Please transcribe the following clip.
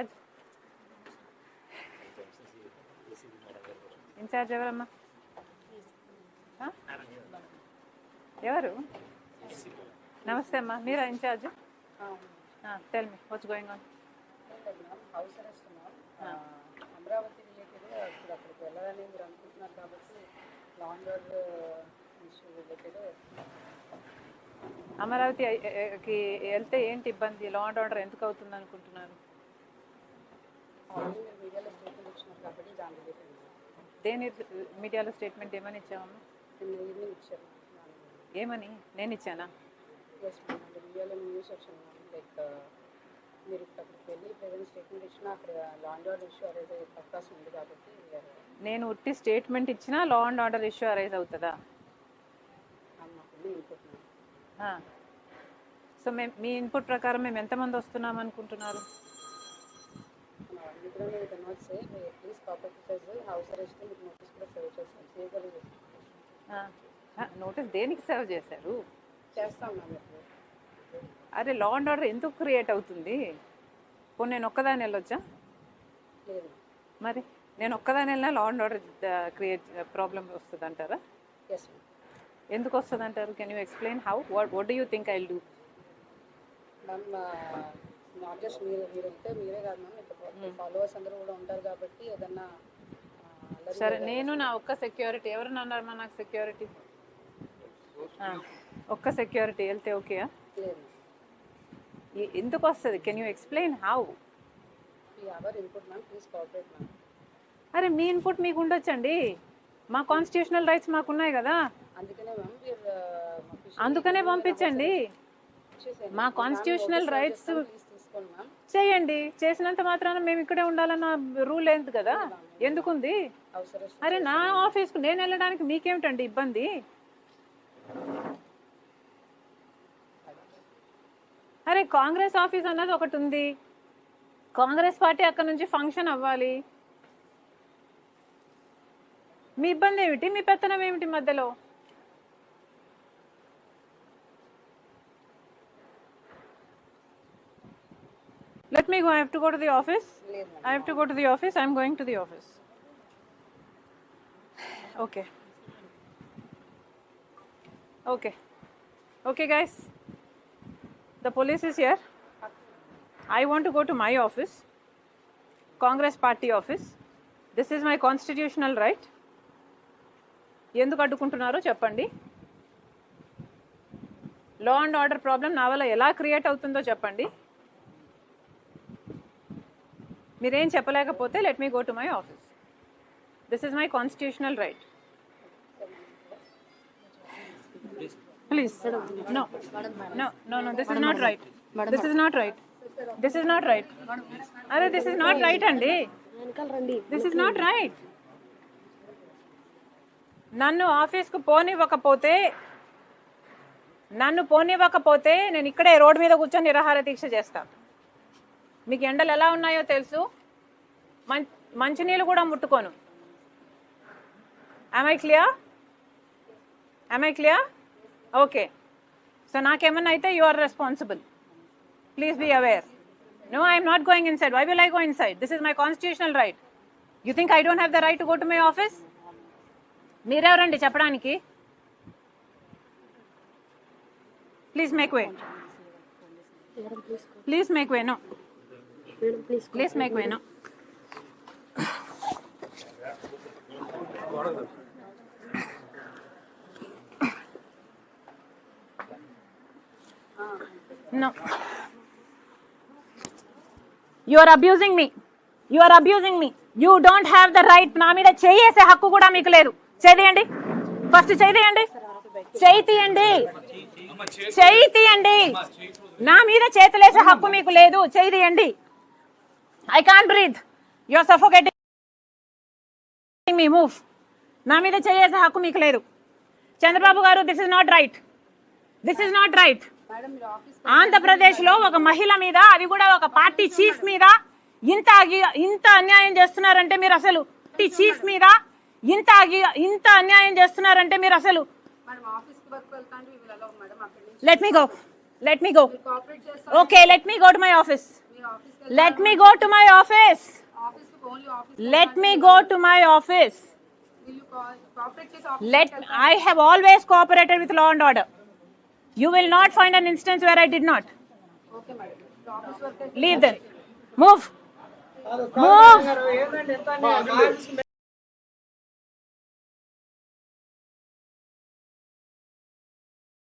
Incharge incharge ఎవరమ్మా? ఎవరు? నమస్తే అమ్మా. మీరా in charge tell me what's going on house arrest Amaravati related ఇప్పుడు అక్కడికి వెళ్ళాలని మీరు అనుకుంటున్నారు కాబట్టి లాంగ్ ఇష్యూ రిలేటెడ్ అమరావతి ఐ- ఎ- ఎ- కి వెళ్తే ఏంటి ఇబ్బంది? లా అండ్ ఆర్డర్ ఎందుకు అవుతుంది అనుకుంటున్నారు ఆల్రెడీ మీరు మీడియాలో స్టేట్మెంట్ ఇచ్చినారు కాబట్టి దేని మీడియాలో స్టేట్మెంట్ ఏమని ఇచ్చామమ్మా నిన్న ఏమని? నేను ఇచ్చానా? ఎస్ అంటే మీడియాలో న్యూస్ వచ్చింది లైక్ మీరు ఇప్పుడు అక్కడికి వెళ్ళి ప్రజెంట్ స్టేట్మెంట్ ఇచ్చినా అక్కడ లాంగ్ ఆర్డర్ ఇష్యూ అరేజ్ అయ్యే అవకాశం ఉంది కాబట్టి నేను ఉట్టి స్టేట్మెంట్ ఇచ్చినా law and order issue arise అవుతుందా? ఆ. సో మేము మీ ఇన్పుట్ ప్రకారం మేము ఎంతమంది వస్తున్నాం అనుకుంటున్నారు? కూడా మీరు not say please because house arrest మీకు నోటీస్ కూడా సర్వ్ చేస్తాం సేవ్ కూడా చేస్తాం నోటీస్ దేనికి సర్వ్ చేశారు? చేస్తాం మ్యామ్ అరే లా అండ్ ఆర్డర్ ఎందుకు క్రియేట్ అవుతుంది? పోనీ నేను ఒక్కదాని వెళ్ళొచ్చా? లేదు. మరి నేను ఒక్కదాని వెళ్ళినా law and order create problem వస్తుంది అంటారా ఎందుకు వస్తుంది అంటారు can you explain how what what do you think I do ma'am not just మీరు మీరు వెళ్తే మీరే కాదు మ్యామ్ ఫాలోవర్స్ అందరూ కూడా ఉంటారు కాబట్టి ఏదన్నా సరే నేను నా ఒక్క సెక్యూరిటీ ఎవరు అన్నారమ్మా నాకు సెక్యూరిటీ ఒక్క సెక్యూరిటీ వెళ్తే ఓకే ఎందుకు వస్తుంది? కెన్ యూ ఎక్స్ప్లెయిన్ హౌ అరే మీ ఇన్పుట్ మీకు ఉండొచ్చండి. మా కాన్స్టిట్యూషనల్ రైట్స్ మాకు ఉన్నాయి కదా. అందుకనే అందుకనే పంపించండి. మా కాన్స్టిట్యూషనల్ రైట్స్ చేయండి. చేసినంత మాత్రాన మేము ఇక్కడే ఉండాలన్న రూల్ లేదు కదా? ఎందుకుంది? అరే నా ఆఫీస్కు నేను వెళ్ళడానికి మీకేమిటండి ఇబ్బంది? అరే కాంగ్రెస్ ఆఫీస్ అన్నది ఒకటి ఉంది. కాంగ్రెస్ పార్టీ అక్కడ నుంచి ఫంక్షన్ అవ్వాలి. మీ ఇబ్బంది ఏమిటి మీ పెత్తనం ఏమిటి మధ్యలో? Let me go I have to go to the office have to go to the office. I'm going to the office. Okay. Okay. Okay, guys. The police is here. I want to go to my office, Congress party office. This is my constitutional right. ఎందుకు అడ్డుకుంటున్నారో చెప్పండి లా and order problem నా వల్ల ఎలా create అవుతుందో చెప్పండి మీరేం చెప్పలేకపోతే let me go to my office this is my constitutional right please no no no no this is not right this is not right this is not right అరే this is not right అండి. This is not right నన్ను ఆఫీస్కు పోనివ్వకపోతే నన్ను పోనివ్వకపోతే నేను ఇక్కడే road మీద కూర్చొని నిరాహార దీక్ష చేస్తాను మీకు ఎండలు ఎలా ఉన్నాయో తెలుసు. మంచినీళ్ళు కూడా ముట్టుకోను. I clear I clear okay so నాకేమన్నా అయితే you are responsible please be aware no I'm not going inside why will I go inside this is my constitutional right you think I don't have the right to go to my office మీరెవరండి చెప్పడానికి? Please make way please make way no please make way no No. You are abusing me. You are abusing me. You don't have the right. నా మీద చేసే హక్కు కూడా మీకు లేదు చేయండి first చేయండి చేయి తీయండి చేయి తీయండి నా మీద చేతులేసే హక్కు మీకు లేదు చేయి తీయండి I can't breathe you are suffocating me move నా మీద చేయేసే హక్కు మీకు లేదు. Chandrababu garu this is not right this is not right ఆంధ్రప్రదేశ్లో ఒక మహిళ మీద అది కూడా ఒక పార్టీ చీఫ్ మీద ఇంత ఇంత అన్యాయం చేస్తున్నారంటే మీరు అసలు పార్టీ చీఫ్ మీద ఇంత ఇంత అన్యాయం చేస్తున్నారంటే మీరు అసలు let me go Let me go. Okay, let me go to my office. Let me go to my office. Let me go to my office. Let I have always cooperated with law and order. You will not find an instance where I did not. Leave then Move. Move.